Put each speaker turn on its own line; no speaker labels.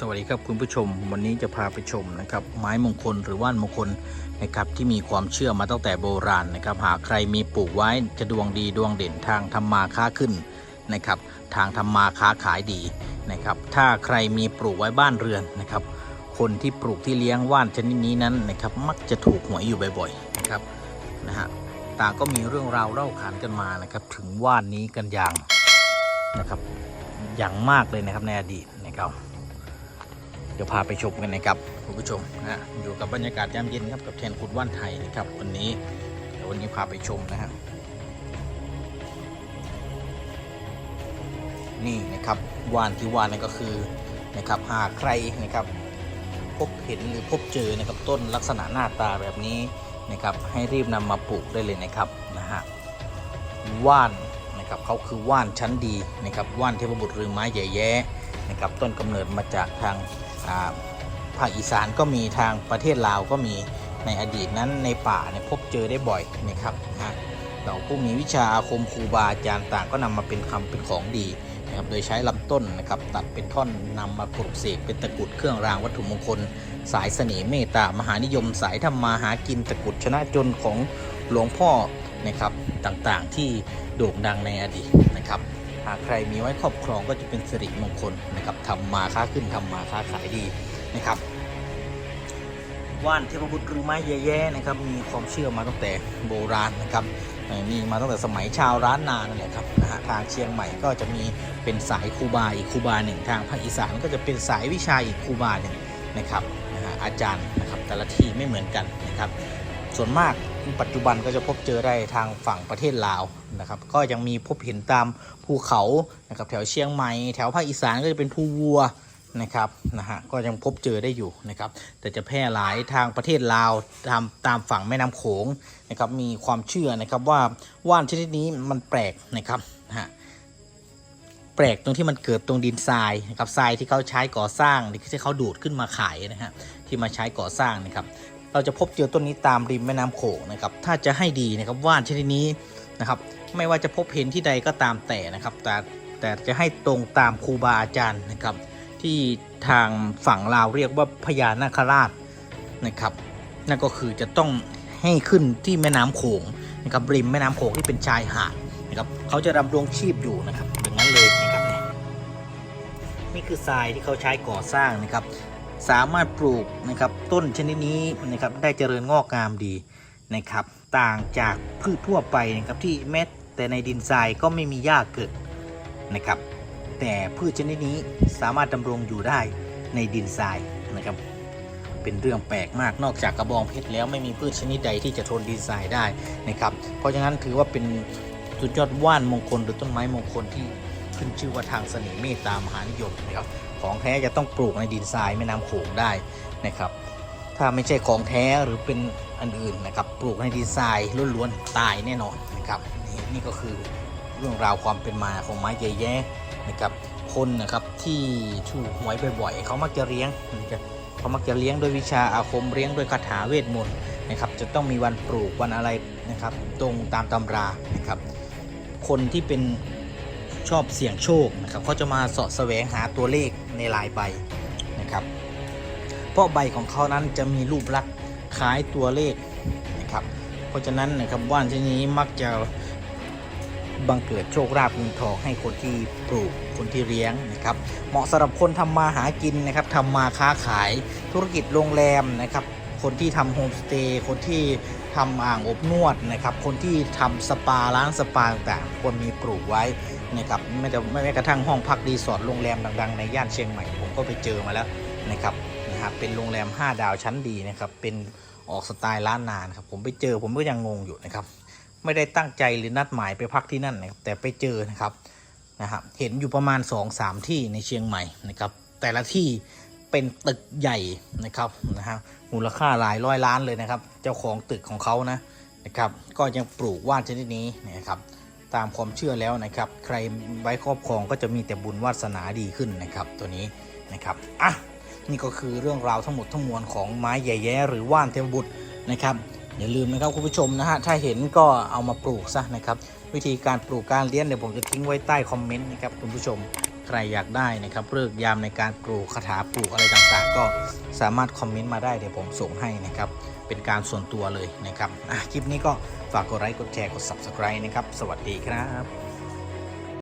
สวัสดีครับคุณผู้ชม วันนี้จะพาไปชมนะครับไม้มงคลหรือว่านมงคลนะครับที่มีความเชื่อมาตั้งแต่โบราณนะครับหากใครมีปลูกไว้จะดวงดีดวงเด่นทางทำมาค้าขึ้นนะครับทางทำมาค้าขายดีนะครับถ้าใครมีปลูกไว้บ้านเรือนนะครับคนที่ปลูกที่เลี้ยงว่านชนิดนี้นั้นนะครับมักจะถูกหวยอยู่บ่อยๆนะครับนะฮะต่างก็มีเรื่องราวเล่าขานกันมานะครับถึงว่านนี้กันอย่างนะครับอย่างมากเลยนะครับในอดีตนะครับ เดี๋ยวพาไปชมกันนะครับคุณผู้ชมนะอยู่กับบรรยากาศยามเย็นครับกับแทนขุดว่านไทยนะครับวันนี้เดี๋ยววันนี้พาไปชมนะฮะนี่นะครับว่านที่ว่านนั่นก็คือนะครับหากใครนะครับ พบเห็นหรือพบเจอนะครับต้นลักษณะหน้าตาแบบนี้นะครับ ให้รีบนำมาปลูกได้เลยนะครับนะฮะว่านนะครับเขาคือว่านชั้นดีนะครับว่านเทพบุตรหรือไม้ใหญ่แย้นะครับต้นกำเนิดมาจากทาง ภาคอีสานก็มีทางประเทศลาวก็มีในอดีตนั้นในป่าเนี่ยพบเจอได้บ่อยนะครับนะฮะเราผู้มีวิชาอาคมครูบาอาจารย์ต่างก็นำมาเป็นคำเป็นของดีนะครับโดยใช้ลำต้นนะครับตัดเป็นท่อนนำมาปลูกเสกเป็นตะกุดเครื่องรางวัตถุมงคล สายเสน่ห์เมตตามหานิยมสายทำมาหากินตะกุดชนะจนของหลวงพ่อนะครับต่างๆที่โด่งดังในอดีตนะครับ หากใครมีไว้ครอบครองก็จะเป็นสิริมงคลนะครับทำมาค้าขึ้นทำมาค้าขายดีนะครับว่านเทพบุตรหรือไม้แย่ๆนะครับมีความเชื่อมาตั้งแต่โบราณนะครับมีมาตั้งแต่สมัยชาวร้านนานั่นแหละครับนะฮะทางเชียงใหม่ก็จะมีเป็นสายครูบาอีกครูบาหนึ่งทางภาคอีสานก็จะเป็นสายวิชาอีกครูบาหนึ่งนะครับอาจารย์นะครับแต่ละที่ไม่เหมือนกันนะครับส่วนมาก ปัจจุบันก็จะพบเจอได้ทางฝั่งประเทศลาวนะครับ ก็ยังมีพบเห็นตามภูเขานะครับแถวเชียงใหม่แถวภาคอีสานก็จะเป็นภูวัวนะครับนะฮะก็ยังพบเจอได้อยู่นะครับ แต่จะแพร่หลายทางประเทศลาวตามตามฝั่งแม่น้ำโขงนะครับ มีความเชื่อนะครับว่าว่านชนิดนี้มันแปลกนะครับนะฮะแปลกตรงที่มันเกิดตรงดินทรายนะครับทรายที่เขาใช้ก่อสร้างที่เขาดูดขึ้นมาขายนะฮะที่มาใช้ก่อสร้างนะครับ เราจะพบเจอต้นนี้ตามริมแม่น้ำโขงนะครับ ถ้าจะให้ดีนะครับว่านชนิดนี้นะครับ ไม่ว่าจะพบเห็นที่ใดก็ตามแต่นะครับ แต่แต่จะให้ตรงตามครูบาอาจารย์นะครับ ที่ทางฝั่งลาวเรียกว่าพญานาคราชนะครับ นั่นก็คือจะต้องให้ขึ้นที่แม่น้ำโขงนะครับริมแม่น้ำโขงที่เป็นชายหาดนะครับเขาจะดำรงชีพอยู่นะครับ อย่างนั้นเลยนะครับนี่คือทรายที่เขาใช้ก่อสร้างนะครับ สามารถปลูกนะครับต้นชนิดนี้นะครับได้เจริญงอกงามดีนะครับ ต่างจากพืชทั่วไปนะครับที่แม้แต่ในดินทรายก็ไม่มีหญ้าเกิดนะครับ แต่พืชชนิดนี้สามารถดำรงอยู่ได้ในดินทรายนะครับ เป็นเรื่องแปลกมากนอกจากกระบองเพชรแล้วไม่มีพืชชนิดใดที่จะทนดินทรายได้นะครับ เพราะฉะนั้นถือว่าเป็นสุดยอดว่านมงคลหรือต้นไม้มงคลที่ ขึ้นชื่อว่าทางเสน่ห์เมตตามหานิยมนะครับของแท้จะต้องปลูกในดินทรายแม่น้ำโขงได้นะครับ ถ้าไม่ใช่ของแท้หรือเป็นอันอื่นนะครับปลูกในดินทรายล้วนๆตายแน่นอนนะครับนี่นี่ก็คือเรื่องราวความเป็นมาของไม้ใยแย่นะครับคนนะครับที่ถูกหวยบ่อยๆเขามักจะเลี้ยงนะครับเขามักจะเลี้ยงด้วยวิชาอาคมเลี้ยงด้วยคาถาเวทมนต์นะครับจะต้องมีวันปลูกวันอะไรนะครับตรงตามตำรานะครับคนที่เป็น ชอบเสี่ยงโชคนะครับเขาจะมาเสาะแสวงหาตัวเลขในลายใบนะครับ เพราะใบของเขานั้นจะมีรูปลักษณ์คล้ายตัวเลขนะครับ เพราะฉะนั้นนะครับว่านชนิดนี้มักจะบังเกิดโชคลาภเงินทองให้คนที่ปลูกคนที่เลี้ยงนะครับ เหมาะสำหรับคนทำมาหากินนะครับทำมาค้าขายธุรกิจโรงแรมนะครับ คนที่ทำโฮมสเตย์คนที่ทำอ่างอบนวดนะครับ คนที่ทำสปาร้านสปาต่างๆควรมีปลูกไว้ นะครับไม่แต่ไม่แม้กระทั่งห้องพักรีสอร์ทโรงแรมดังๆในย่านเชียงใหม่ผมก็ไปเจอมาแล้วนะครับนะครับเป็นโรงแรม 5 ดาวชั้นดีนะครับเป็นออกสไตล์ล้านนานครับผมไปเจอผมก็ยังงงอยู่นะครับไม่ได้ตั้งใจหรือนัดหมายไปพักที่นั่นนะครับแต่ไปเจอนะครับนะครับเห็นอยู่ประมาณ 2-3 ที่ในเชียงใหม่นะครับแต่ละที่เป็นตึกใหญ่นะครับนะฮะมูลค่าหลายร้อยล้านเลยนะครับ เจ้าของตึกของเขานะนะครับก็ยังปลูกว่านชนิดนี้นะครับ ตามความเชื่อแล้วนะครับ ใครไว้ครอบครองก็จะมีแต่บุญวาสนาดีขึ้นนะครับ ตัวนี้นะครับอะนี่ก็คือเรื่องราวทั้งหมดทั้งมวลของไม้ใหญ่แย่หรือว่านเทวบุตรนะครับอย่าลืมนะครับคุณผู้ชมนะฮะถ้าเห็นก็เอามาปลูกซะนะครับ วิธีการปลูกการเลี้ยงเดี๋ยวผมจะทิ้งไว้ใต้คอมเมนต์นะครับคุณผู้ชม ใครอยากได้นะครับเลิกยามในการปลูกคาถาปลูกอะไรต่างๆ ก็สามารถคอมเมนต์มาได้เดี๋ยวผมส่งให้นะครับ เป็นการส่วนตัวเลยนะครับคลิปนี้ก็ฝากกดไลค์กดแชร์กด subscribe นะครับ สวัสดีครับ